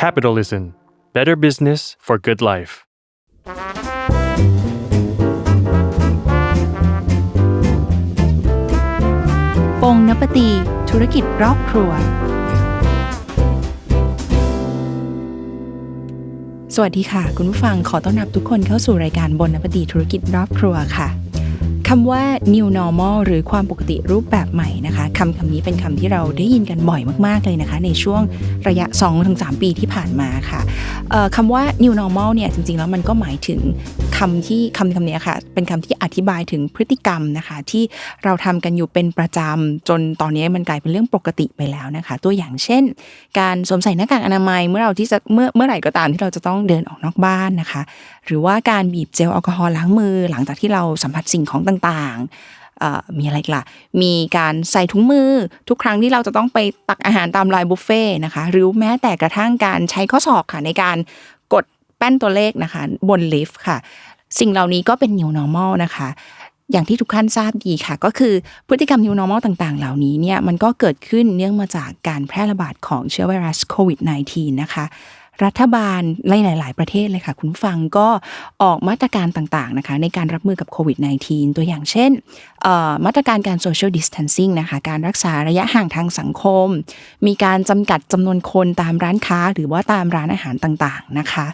Capitalism Better Business for Good Life ปงนปตี ธุรกิจรอบครัว สวัสดีค่ะ คุณผู้ฟังขอต้อนรับทุกคนเข้าสู่รายการบนนปตีธุรกิจรอบครัวค่ะ คำว่า new normal หรือความปกติรูปแบบใหม่นะคะคำคำนี้เป็นคำที่เราได้ยินกันบ่อยมาก ๆ เลยนะคะ ในช่วงระยะ 2-3 ปีที่ผ่านมาค่ะคำว่า new normal เนี่ยจริง ๆ แล้วมันก็หมายถึงคำที่คำคำนี้ค่ะ เป็นคำที่อธิบายถึงพฤติกรรมนะคะ ที่เราทำกันอยู่เป็นประจำจนตอนนี้มันกลายเป็นเรื่องปกติไปแล้วนะคะ ตัวอย่างเช่น การสวมใส่หน้ากากอนามัยเมื่อเราที่จะเมื่อเมื่อไหร่ก็ตามที่เราจะต้องเดินออกนอกบ้านนะคะ หรือว่าการบีบเจลแอลกอฮอล์ล้างมือ หลังจากที่เราสัมผัสสิ่งของต่างมีอะไรล่ะ มีการใส่ถุงมือทุกครั้งที่เราจะต้องไปตักอาหารตามรายบุฟเฟ่นะคะ หรือแม้แต่กระทั่งการใช้ข้อศอกค่ะในการ ป้นตัวเลขนะคะ บนลิฟต์ค่ะ สิ่งเหล่านี้ก็เป็น new normal นะคะ อย่างที่ทุกท่านทราบดีค่ะ ก็คือพฤติกรรม new normal ต่างๆ เหล่านี้เนี่ยมันก็เกิดขึ้นเนื่องมาจากการแพร่ระบาดของเชื้อไวรัสโควิด -19 นะคะรัฐบาลหลาย ๆ ประเทศเลยค่ะ คุณฟังก็ออกมาตรการต่าง ๆ นะคะ ในการรับมือกับโควิด -19 ตัวอย่างเช่น มาตรการการ social distancing นะคะ การรักษาระยะห่างทางสังคม มีการจำกัดจำนวนคนตามร้านค้าหรือว่าตามร้านอาหารต่าง ๆ นะคะ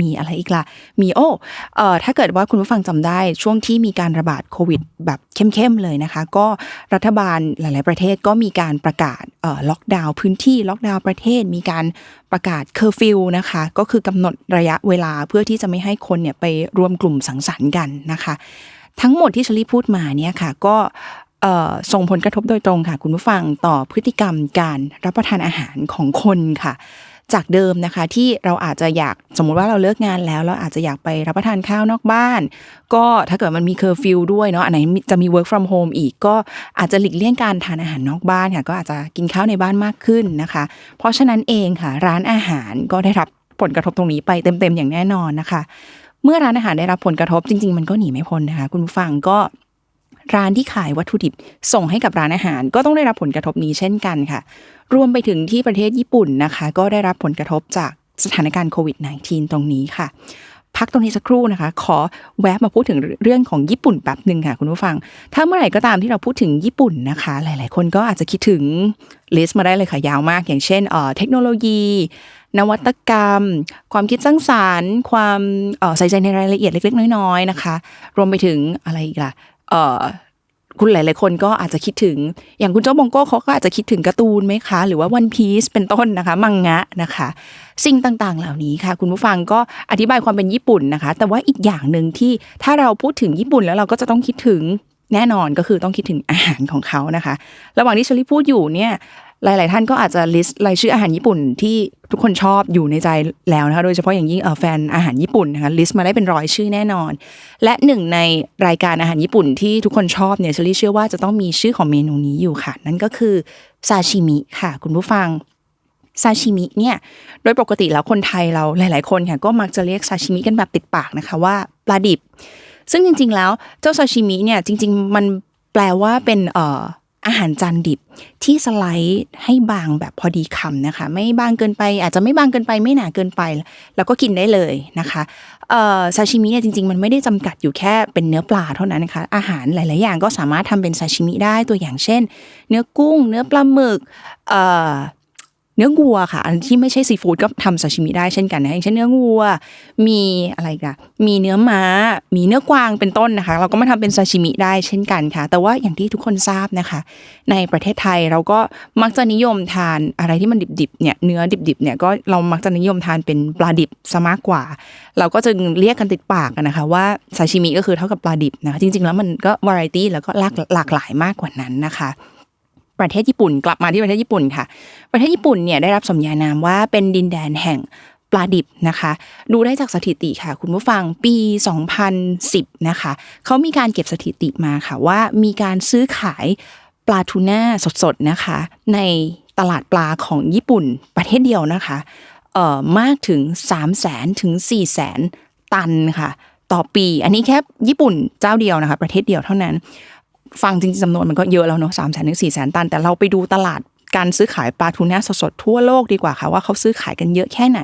มีอะไรอีกละ่ะ มีโอ้เอ่อถ้าเกิดว่าคุณผู้ฟังจำได้ช่วงที่มีการระบาดโควิดแบบเข้มๆเลยนะคะ ก็รัฐบาลหลาย ๆประเทศก็มีการประกาศเอ่อล็อกดาวน์พื้นที่ล็อกดาวน์ประเทศ มีการประกาศเคอร์ฟิวนะคะ ก็คือกำหนดระยะเวลาเพื่อที่จะไม่ให้คนเนี่ยไปรวมกลุ่มสังสรรค์กันนะคะ ทั้งหมดที่ชลีพูดมาเนี่ยค่ะก็ส่งผลกระทบโดยตรงค่ะ คุณผู้ฟังต่อพฤติกรรมการรับประทานอาหารของคนค่ะ จากเดิมนะคะ ที่เราอาจจะอยากสมมุติว่าเราเลิกงานแล้ว เราอาจจะอยากไปรับประทานข้าวนอกบ้าน ก็ถ้าเกิดมันมีเคอร์ฟิวด้วยเนาะอันไหนจะมี work from home อีกก็อาจจะหลีกเลี่ยงการทานอาหารนอกบ้านค่ะก็อาจจะกินข้าวในบ้านมากขึ้นนะคะ เพราะฉะนั้นเองค่ะ ร้านอาหารก็ได้รับผลกระทบตรงนี้ไปเต็มๆอย่างแน่นอนนะคะ เมื่อร้านอาหารได้รับผลกระทบจริง ๆ มันก็หนีไม่พ้นนะคะ คุณผู้ฟังก็ ร้านที่ขายวัตถุดิบส่งให้กับร้านอาหาร ก็ต้องได้รับผลกระทบนี้เช่นกันค่ะ รวมไปถึงที่ประเทศญี่ปุ่นนะคะ ก็ได้รับผลกระทบจากสถานการณ์โควิด -19 ตรงนี้ค่ะ พักตรงนี้สักครู่นะคะ ขอแวะมาพูดถึงเรื่องของญี่ปุ่นแป๊บหนึ่งค่ะคุณผู้ฟัง ถ้าเมื่อไหร่ก็ตามที่เราพูดถึงญี่ปุ่นนะคะ หลาย ๆ คนก็อาจจะคิดถึงลิสต์มาได้เลยค่ะยาวมาก อย่างเช่นเเทคโนโลยีนวัตกรรม ความคิดสร้างสารรค์ ความใส่ใจในรายละเอียดเล็ก ๆ น้อย ๆ นะคะ รวมไปถึงอะไรอีกล่ะ คุณหลาย ๆ คนก็อาจจะคิดถึง อย่างคุณเจ้ามงโก้เขาก็อาจจะคิดถึงการ์ตูนไหมคะ หรือว่าวันพีซเป็นต้นนะคะ มังงะนะคะ สิ่งต่าง ๆ เหล่านี้ค่ะ คุณผู้ฟังก็อธิบายความเป็นญี่ปุ่นนะคะ แต่ว่าอีกอย่างหนึ่งที่ถ้าเราพูดถึงญี่ปุ่นแล้วเราก็จะต้องคิดถึงแน่นอนก็คือต้องคิดถึงอาหารของเขานะคะ ระหว่างที่ชลี่พูดอยู่เนี่ย หลาย ๆ ท่านก็อาจจะลิสต์รายชื่ออาหารญี่ปุ่นที่ทุกคนชอบอยู่ในใจแล้วนะคะ โดยเฉพาะอย่างยิ่งแฟนอาหารญี่ปุ่นนะคะลิสต์มาได้เป็นร้อยชื่อแน่นอน และหนึ่งในรายการอาหารญี่ปุ่นที่ทุกคนชอบเนี่ยเชลี่เชื่อว่าจะต้องมีชื่อของเมนูนี้อยู่ค่ะ นั่นก็คือซาชิมิค่ะ คุณผู้ฟังซาชิมิเนี่ยโดยปกติแล้วคนไทยเราหลาย ๆ คนค่ะก็มักจะเรียกซาชิมิกันแบบติดปากนะคะว่าปลาดิบ ซึ่งจริง ๆ แล้วเจ้าซาชิมิเนี่ยจริง ๆ มันแปลว่าเป็นเอ่อ อาหารจานดิบที่สไลด์ให้บางแบบพอดีคำนะคะ ไม่บางเกินไป อาจจะไม่บางเกินไปไม่หนาเกินไป แล้วก็กินได้เลยนะคะซาชิมิเนี่ยจริงๆ มันไม่ได้จำกัดอยู่แค่เป็นเนื้อปลาเท่านั้นนะคะ อาหารหลาย ๆ อย่างก็สามารถทำเป็นซาชิมิได้ตัวอย่างเช่น เนื้อกุ้ง เนื้อปลาหมึก เนื้อวัวค่ะ อันที่ไม่ใช่ซีฟู้ดก็ทำซาชิมิได้เช่นกันนะอย่างเช่นเนื้อวัว มีอะไรกันมีเนื้อม้า มีเนื้อกวางเป็นต้นนะคะ เราก็มาทำเป็นซาชิมิได้เช่นกันค่ะ แต่ว่าอย่างที่ทุกคนทราบนะคะ ในประเทศไทยเราก็มักจะนิยมทานอะไรที่มันดิบๆเนี่ยเนื้อดิบๆเนี่ยก็เรามักจะนิยมทานเป็นปลาดิบซะมากกว่า เราก็จะเรียกกันติดปากนะคะ ว่าซาชิมิก็คือเท่ากับปลาดิบนะคะจริงๆแล้วมันก็วาไรตี้แล้วก็หลากหลากหลายมากกว่านั้นนะคะ ประเทศญี่ปุ่น กลับมาที่ประเทศญี่ปุ่นค่ะ ประเทศญี่ปุ่นเนี่ยได้รับสมญานามว่าเป็นดินแดนแห่งปลาดิบนะคะ ดูได้จากสถิติค่ะ คุณผู้ฟังปี 2010 นะคะเขามีการเก็บสถิติมาค่ะว่ามีการซื้อขายปลาทูน่าสดๆนะคะ ในตลาดปลาของญี่ปุ่นประเทศเดียวนะคะเอ่อมากถึง 3 0 0แสนถึง 4 0 0แสนตันค่ะ ต่อปี อันนี้แค่ญี่ปุ่นเจ้าเดียวนะคะ ประเทศเดียวเท่านั้น ฟังจริงๆจำนวนมันก็เยอะแล้วเนาะสามแสนถึงสี่แสนตัน แต่เราไปดูตลาดการซื้อขายปลาทูน่าสดๆทั่วโลกดีกว่าค่ะว่าเขาซื้อขายกันเยอะแค่ไหน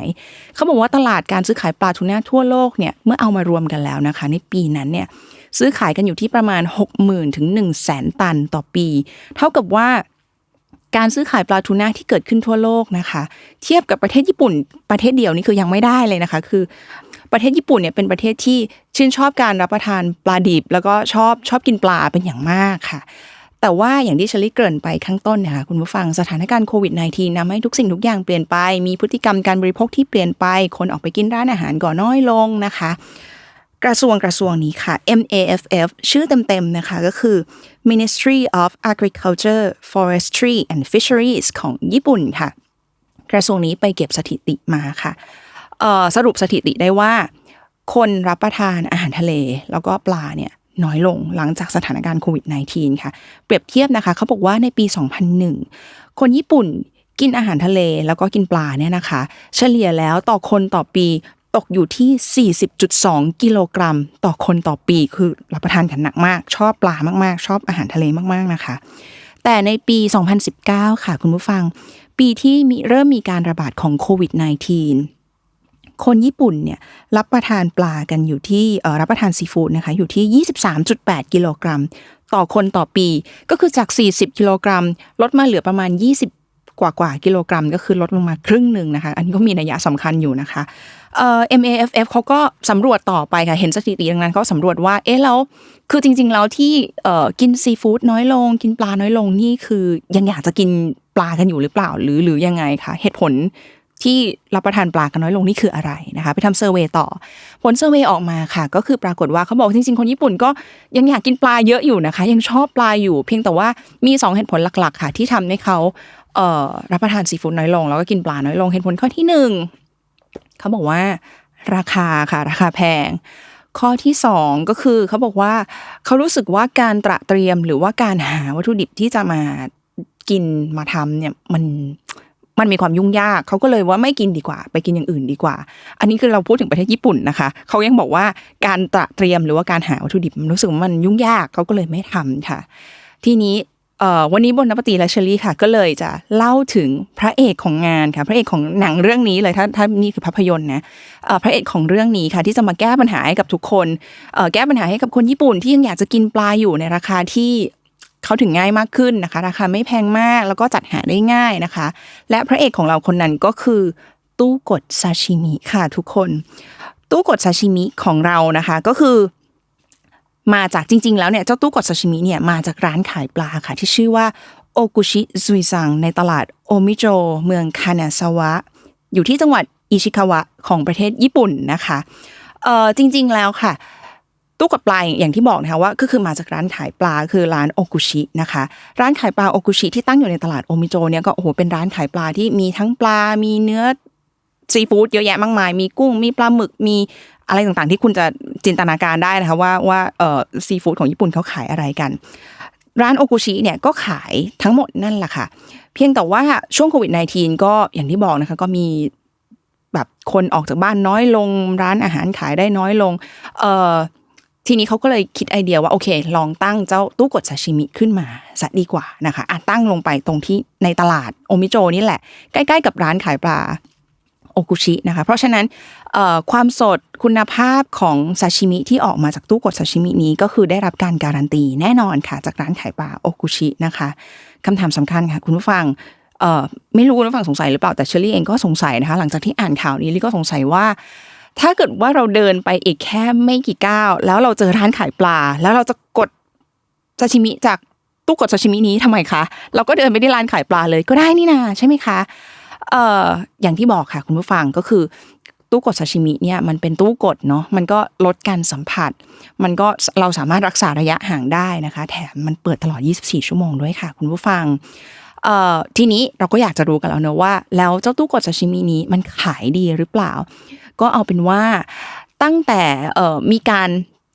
เขาบอกว่าตลาดการซื้อขายปลาทูน่าทั่วโลกเนี่ยเมื่อเอามารวมกันแล้วนะคะ ในปีนั้นเนี่ยซื้อขายกันอยู่ที่ประมาณ 60,000ถึง1 0 0 0 0แสนตันต่อปี เท่ากับว่าการซื้อขายปลาทูน่าที่เกิดขึ้นทั่วโลกนะคะ เทียบกับประเทศญี่ปุ่นประเทศเดียวนี่คือยังไม่ได้เลยนะคะ คือ ประเทศญี่ปุ่นเนี่ยเป็นประเทศที่ชื่นชอบการรับประทานปลาดิบ แล้วก็ชอบชอบกินปลาเป็นอย่างมากค่ะ แต่ว่าอย่างที่เชลี่เกริ่นไปข้างต้นนะคะคุณผู้ฟังสถานการณ์โควิด -19 นำให้ทุกสิ่งทุกอย่างเปลี่ยนไป มีพฤติกรรมการบริโภคที่เปลี่ยนไป คนออกไปกินร้านอาหารก่อน้อยลงนะคะ กระทรวงกระทรวงนี้ค่ะ MAFF ชื่อเต็มๆนะคะก็คือ Ministry of Agriculture Forestry and Fisheries ของญี่ปุ่นค่ะ กระทรวงนี้ไปเก็บสถิติมาค่ะ สรุปสถิติได้ว่า คนรับประทานอาหารทะเล แล้วก็ปลาเนี่ยน้อยลงหลังจากสถานการณ์โควิด -19 ค่ะ เปรียบเทียบนะคะเขาบอกว่าในปี 2001 คนญี่ปุ่นกินอาหารทะเลแล้วก็กินปลาเนี่ยนะคะ เฉลี่ยแล้วต่อคนต่อปีตกอยู่ที่ 40.2 กิโลกรัม ต่อคนต่อปีคือรับประทานกันหนักมาก ชอบปลามากๆ ชอบอาหารทะเลมากๆนะคะ แต่ในปี 2019 ค่ะคุณผู้ฟัง ปีที่มีเริ่มมีการระบาดของโควิด -19 คนญี่ปุ่นเนี่ยรับประทานปลากันอยู่ที่รับประทานซีฟู้ดนะคะอยู่ที่ 23.8 กิโลกรัม ต่อคนต่อปี ก็คือจาก 40 กิโลกรัม ลดมาเหลือประมาณ 20 กว่ากว่ากิโลกรัม ก็คือลดลงมาครึ่งหนึ่งนะคะ อันนี้ก็มีนัยสำคัญอยู่นะคะเอ่อ MAFF เขาก็สำรวจต่อไปค่ะ เห็นสถิติดังนั้นเขาสำรวจว่า เอ๊ะแล้ว คือจริง ๆ แล้วที่เอ่อกินซีฟู้ดน้อยลง กินปลาน้อยลงนี่คือยังอยากจะกินปลากันอยู่หรือเปล่า หรือหรือยังไงคะ เหตุผล ที่รับประทานปลากันน้อยลงนี่คืออะไรนะคะไปทำเซอร์เวยต่อ ผลเซอร์เวยออกมาค่ะ ก็คือปรากฏว่าเขาบอกจริงๆ คนญี่ปุ่นก็ยังอยากกินปลาเยอะอยู่นะคะ ยังชอบปลาอยู่ เพียงแต่ว่ามีสองเหตุผลหลักๆ ค่ะ ที่ทำให้เขาเอ่อรับประทานซีฟู้ดน้อยลง แล้วก็กินปลาน้อยลงเหตุผลข้อที่หนึ่งเขาบอกว่าราคาค่ะราคาแพงข้อที่สองก็คือเขาบอกว่าเขารู้สึกว่าการตระเตรียมหรือว่าการหาวัตถุดิบที่จะมากินมาทำเนี่ยมัน มันมีความยุ่งยากเขาก็เลยว่าไม่กินดีกว่า ไปกินอย่างอื่นดีกว่า อันนี้คือเราพูดถึงประเทศญี่ปุ่นนะคะเขายังบอกว่าการตระเตรียมหรือว่าการหาวัตถุดิบมันรู้สึกว่ามันยุ่งยากเขาก็เลยไม่ทำค่ะ ทีนี้วันนี้บนนปตีและเชอรี่ค่ะ ก็เลยจะเล่าถึงพระเอกของงานค่ะพระเอกของหนังเรื่องนี้เลยถ้าถ้านี่คือภาพยนตร์นะพระเอกของเรื่องนี้ค่ะ ที่จะมาแก้ปัญหาให้กับทุกคนแก้ปัญหาให้กับคนญี่ปุ่นที่ยังอยากจะกินปลาอยู่ในราคาที่ เขาถึงง่ายมากขึ้นนะคะ ราคาไม่แพงมากแล้วก็จัดหาได้ง่ายนะคะ และพระเอกของเราคนนั้นก็คือตู้กดซาชิมิค่ะทุกคน ตู้กดซาชิมิของเรานะคะ ก็คือมาจากจริง ๆ แล้วเนี่ยเจ้าตู้กดซาชิมิเนี่ยมาจากร้านขายปลาค่ะ ที่ชื่อว่าโอกุชิซุยซังในตลาดโอมิโจเมืองคานาซาวะ อยู่ที่จังหวัดอิชิคาวะของประเทศญี่ปุ่นนะคะเอ่อจริง ๆ แล้วค่ะ ตู้กดปลาอย่างที่บอกนะคะว่าก็คือมาจากร้านขายปลาคือร้านโอกุชินะคะ ร้านขายปลาโอกุชิที่ตั้งอยู่ในตลาดโอมิโจเนี่ยก็โอ้โหเป็นร้านขายปลาที่มีทั้งปลา มีเนื้อซีฟู้ดเยอะแยะมากมาย มีกุ้ง มีปลาหมึก มีอะไรต่างๆ ที่คุณจะจินตนาการได้นะคะว่าว่าเอ่อซีฟู้ดของญี่ปุ่นเขาขายอะไรกัน ร้านโอกุชิเนี่ยก็ขายทั้งหมดนั่นแหละค่ะ เพียงแต่ว่าช่วงโควิด -19 ก็อย่างที่บอกนะคะก็มีแบบคนออกจากบ้านน้อยลง ร้านอาหารขายได้น้อยลง เอ่อ ทีนี้เขาก็เลยคิดไอเดียว่าโอเค ลองตั้งเจ้าตู้กดซาชิมิขึ้นมาซะดีกว่านะคะอะตั้งลงไปตรงที่ในตลาดโอมิโจนี่แหละ ใกล้ๆกับร้านขายปลาโอกุชินะคะ เพราะฉะนั้นความสดคุณภาพของซาชิมิที่ออกมาจากตู้กดซาชิมินี้ก็คือได้รับการการันตีแน่นอนค่ะ จากร้านขายปลาโอกุชินะคะคำถามสำคัญค่ะ คุณผู้ฟังไม่รู้คุณผู้ฟังสงสัยหรือเปล่าแต่เชอรี่เองก็สงสัยนะคะ หลังจากที่อ่านข่าวนี้ลี่ก็สงสัยว่า ถ้าเกิดว่าเราเดินไปอีกแค่ไม่กี่ก้าวแล้วเราเจอร้านขายปลา แล้วเราจะกดซาชิมิจากตู้กดซาชิมินี้ทำไมคะเราก็เดินไปที่ร้านขายปลาเลยก็ได้นี่นาใช่ไหมคะเอ่ออย่างที่บอกค่ะ คุณผู้ฟังก็คือตู้กดซาชิมิเนี่ยมันเป็นตู้กดเนาะมันก็ลดการสัมผัส มันก็เราสามารถรักษาระยะห่างได้นะคะ แถมมันเปิดตลอด 24 ชั่วโมงด้วยค่ะ คุณผู้ฟัง เอ่อทีนี้เราก็อยากจะรู้กันแล้วเนอะว่า แล้วเจ้าตู้กดซาชิมินี้มันขายดีหรือเปล่า ก็เอาเป็นว่าตั้งแต่เอ่อมีการ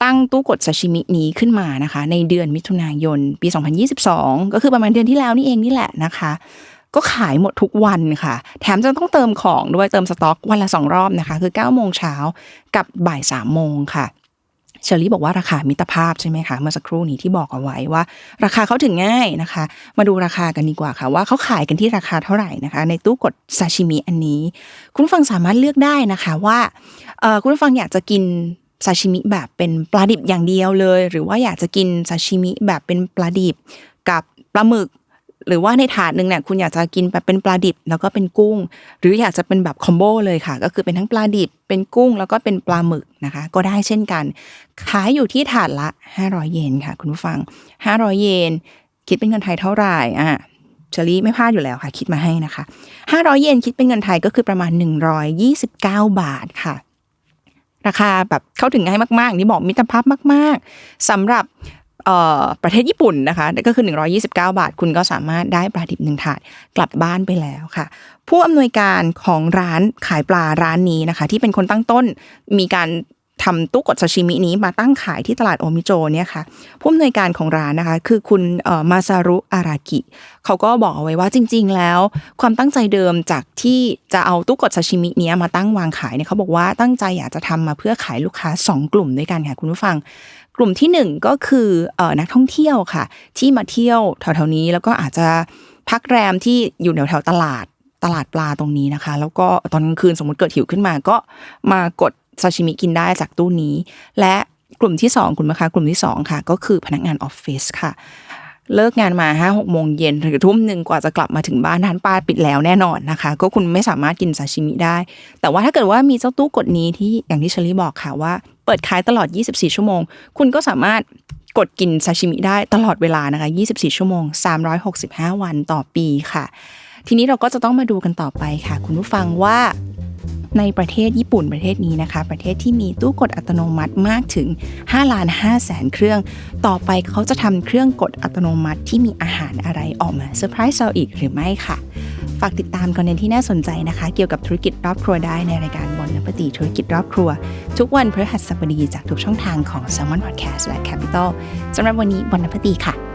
ตั้งตู้กดซาชิมินี้ขึ้นมานะคะ ในเดือนมิถุนายนปี 2022 ก็คือประมาณเดือนที่แล้วนี่เองนี่แหละนะคะ ก็ขายหมดทุกวันค่ะ แถมจะต้องเติมของด้วยเติมสต็อกวันละสองรอบนะคะ คือ9โมงเช้ากับบ่าย3โมงค่ะ เชอรี่บอกว่าราคามิตรภาพใช่ไหมคะเมื่อสักครู่นี้ที่บอกเอาไว้ว่า ราคาเขาถึงง่ายนะคะ มาดูราคากันดีกว่าค่ะว่าเขาขายกันที่ราคาเท่าไหร่นะคะ ในตู้กดซาชิมิอันนี้ คุณฟังสามารถเลือกได้นะคะว่าคุณฟังอยากจะกินซาชิมิแบบเป็นปลาดิบอย่างเดียวเลย หรือว่าอยากจะกินซาชิมิแบบเป็นปลาดิบกับปลาหมึก หรือว่าในถาดหนึ่งเนี่ยคุณอยากจะกินแบบเป็นปลาดิบแล้วก็เป็นกุ้ง หรืออยากจะเป็นแบบคอมโบเลยค่ะ ก็คือเป็นทั้งปลาดิบ เป็นกุ้งแล้วก็เป็นปลาหมึกนะคะ ก็ได้เช่นกัน ขายอยู่ที่ถาดละ 500 เยนค่ะ คุณผู้ฟัง 500 เยน คิดเป็นเงินไทยเท่าไหร่อะเชอรี่ไม่พลาดอยู่แล้วค่ะ คิดมาให้นะคะ 500 เยนคิดเป็นเงินไทยก็คือประมาณ 129 บาทค่ะราคาแบบเข้าถึงง่ายมากๆนี่บอกมิตรภาพมาก ๆสำหรับ ประเทศญี่ปุ่นนะคะก็คือ 129 บาท คุณก็สามารถได้ปลาดิบหนึ่งถาดกลับบ้านไปแล้วค่ะ ผู้อำนวยการของร้านขายปลาร้านนี้นะคะ ที่เป็นคนตั้งต้นมีการ ทำตู้กดซาชิมินี้มาตั้งขายที่ตลาดโอมิโจเนี่ยค่ะผู้อำนวยการของร้านนะคะ คือคุณมาซารุอารากิเขาก็บอกเอาไว้ว่าจริง ๆ แล้ว ความตั้งใจเดิมจากที่จะเอาตู้กดซาชิมินี้มาตั้งวางขายเนี่ยเขาบอกว่าตั้งใจอยากจะทำมาเพื่อขายลูกค้า 2 กลุ่มด้วยกันค่ะคุณผู้ฟังกลุ่มที่หนึ่งก็คือเอ่อนักท่องเที่ยวค่ะ ที่มาเที่ยวแถวๆนี้แล้วก็อาจจะพักแรมที่อยู่แถวๆตลาดตลาดปลาตรงนี้นะคะ แล้วก็ตอนกลางคืนสมมติเกิดหิวขึ้นมาก็มากด ซาชิมิกินได้จากตู้นี้ และกลุ่มที่สองคุณลูกค้ากลุ่มที่สองค่ะ ก็คือพนักงานออฟฟิศค่ะ เลิกงานมาห้าหกโมงเย็นหรือทุ่มหนึ่งกว่าจะกลับมาถึงบ้านร้านปลาปิดแล้วแน่นอนนะคะ ก็คุณไม่สามารถกินซาชิมิได้ แต่ว่าถ้าเกิดว่ามีเจ้าตู้กดนี้ที่อย่างที่เชลี่บอกค่ะว่า เปิดขายตลอด 24 ชั่วโมง คุณก็สามารถกดกินซาชิมิได้ตลอดเวลานะคะ 24 ชั่วโมง 365 วันต่อปีค่ะ ทีนี้เราก็จะต้องมาดูกันต่อไปค่ะ คุณผู้ฟังว่า ในประเทศญี่ปุ่นประเทศนี้นะคะ ประเทศที่มีตู้กดอัตโนมัติมากถึง5ล้าน5แสนเครื่อง ต่อไปเขาจะทำเครื่องกดอัตโนมัติที่มีอาหารอะไรออกมาเซอร์ไพรส์เราอีกหรือไม่ค่ะ ฝากติดตามคอนเทนต์ที่น่าสนใจนะคะ เกี่ยวกับธุรกิจรอบครัวได้ในรายการบนนปฏิธุรกิจรอบครัว ทุกวันพฤหัสบดีจากทุกช่องทางของ s ซ l m o n Podcast และ Capital สำหรับวันนี้บนนปฏิค่ะ